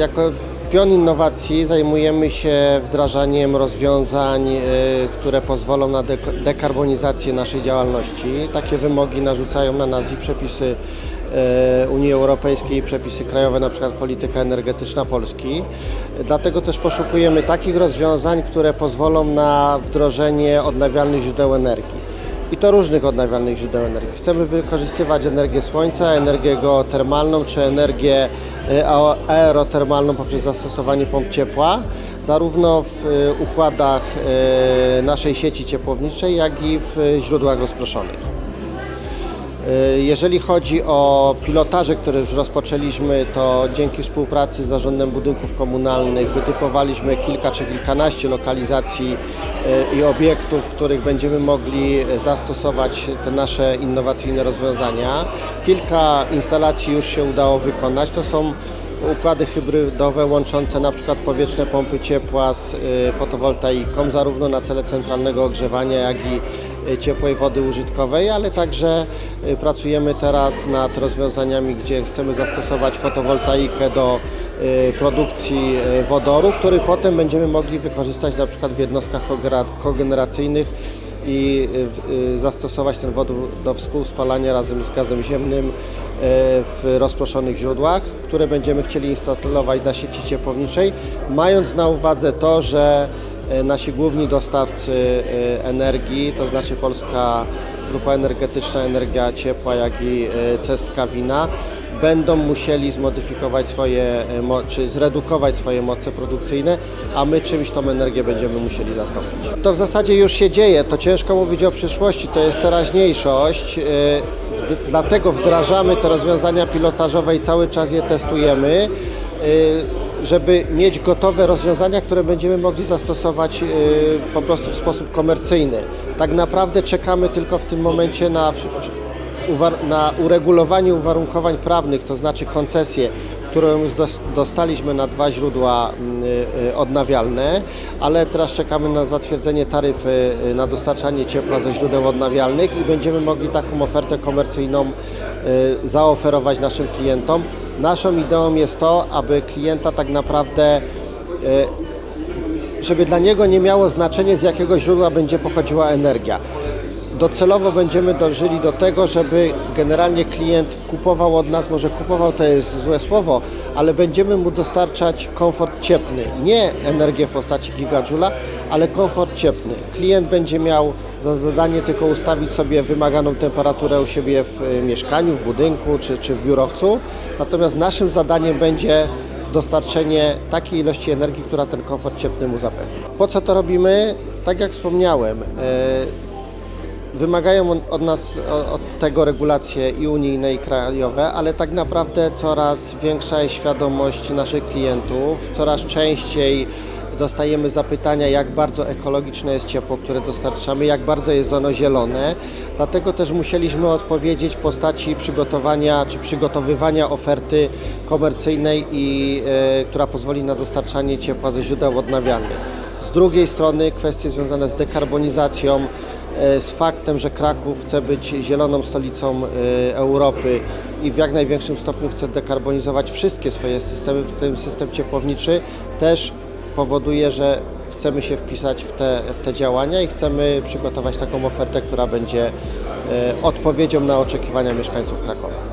jako pion innowacji zajmujemy się wdrażaniem rozwiązań, y, które pozwolą na dek- dekarbonizację naszej działalności. Takie wymogi narzucają na nas i przepisy y, Unii Europejskiej i przepisy krajowe, np. polityka energetyczna Polski. Dlatego też poszukujemy takich rozwiązań, które pozwolą na wdrożenie odnawialnych źródeł energii. I to różnych odnawialnych źródeł energii. Chcemy wykorzystywać energię słońca, energię geotermalną czy energię y, aerotermalną poprzez zastosowanie pomp ciepła, zarówno w y, układach y, naszej sieci ciepłowniczej, jak i w źródłach rozproszonych. Y, Jeżeli chodzi o pilotaże, które już rozpoczęliśmy, to dzięki współpracy z Zarządem Budynków Komunalnych wytypowaliśmy kilka czy kilkanaście lokalizacji y, i obiektów, w których będziemy mogli zastosować te nasze innowacyjne rozwiązania. Kilka instalacji już się udało wykonać. To są układy hybrydowe łączące na przykład powietrzne pompy ciepła z y, fotowoltaiką, zarówno na cele centralnego ogrzewania, jak i ciepłej wody użytkowej, ale także y, pracujemy teraz nad rozwiązaniami, gdzie chcemy zastosować fotowoltaikę do y, produkcji wodoru, który potem będziemy mogli wykorzystać na przykład w jednostkach kogeneracyjnych i zastosować ten wodór do współspalania razem z gazem ziemnym w rozproszonych źródłach, które będziemy chcieli instalować na sieci ciepłowniczej, mając na uwadze to, że nasi główni dostawcy y, energii, to znaczy Polska Grupa Energetyczna Energia Ciepła, jak i y, CESKA Wina, będą musieli zmodyfikować swoje, e, czy zredukować swoje moce produkcyjne, a my czymś tą energię będziemy musieli zastąpić. To w zasadzie już się dzieje, to ciężko mówić o przyszłości, to jest teraźniejszość, e, dlatego wdrażamy te rozwiązania pilotażowe i cały czas je testujemy, e, żeby mieć gotowe rozwiązania, które będziemy mogli zastosować e, po prostu w sposób komercyjny. Tak naprawdę czekamy tylko w tym momencie na na uregulowanie uwarunkowań prawnych, to znaczy koncesję, którą dostaliśmy na dwa źródła mm, y, odnawialne, ale teraz czekamy na zatwierdzenie taryfy y, na dostarczanie ciepła ze źródeł odnawialnych i będziemy mogli taką ofertę komercyjną y, zaoferować naszym klientom. Naszą ideą jest to, aby klienta tak naprawdę y, żeby dla niego nie miało znaczenia z jakiego źródła będzie pochodziła energia. Docelowo będziemy dążyli do tego, żeby generalnie klient kupował od nas, może kupował to jest złe słowo, ale będziemy mu dostarczać komfort cieplny. Nie energię w postaci gigajoula, ale komfort cieplny. Klient będzie miał za zadanie tylko ustawić sobie wymaganą temperaturę u siebie w y, mieszkaniu, w budynku czy, czy w biurowcu. Natomiast naszym zadaniem będzie dostarczenie takiej ilości energii, która ten komfort cieplny mu zapewni. Po co to robimy? Tak jak wspomniałem, e, wymagają od nas od tego regulacje i unijne i krajowe, ale tak naprawdę coraz większa jest świadomość naszych klientów, coraz częściej dostajemy zapytania, jak bardzo ekologiczne jest ciepło, które dostarczamy, jak bardzo jest ono zielone. Dlatego też musieliśmy odpowiedzieć w postaci przygotowania czy przygotowywania oferty komercyjnej, i, e, która pozwoli na dostarczanie ciepła ze źródeł odnawialnych. Z drugiej strony kwestie związane z dekarbonizacją, e, z faktem, że Kraków chce być zieloną stolicą e, Europy i w jak największym stopniu chce dekarbonizować wszystkie swoje systemy, w tym system ciepłowniczy, też powoduje, że chcemy się wpisać w te, w te działania i chcemy przygotować taką ofertę, która będzie e, odpowiedzią na oczekiwania mieszkańców Krakowa.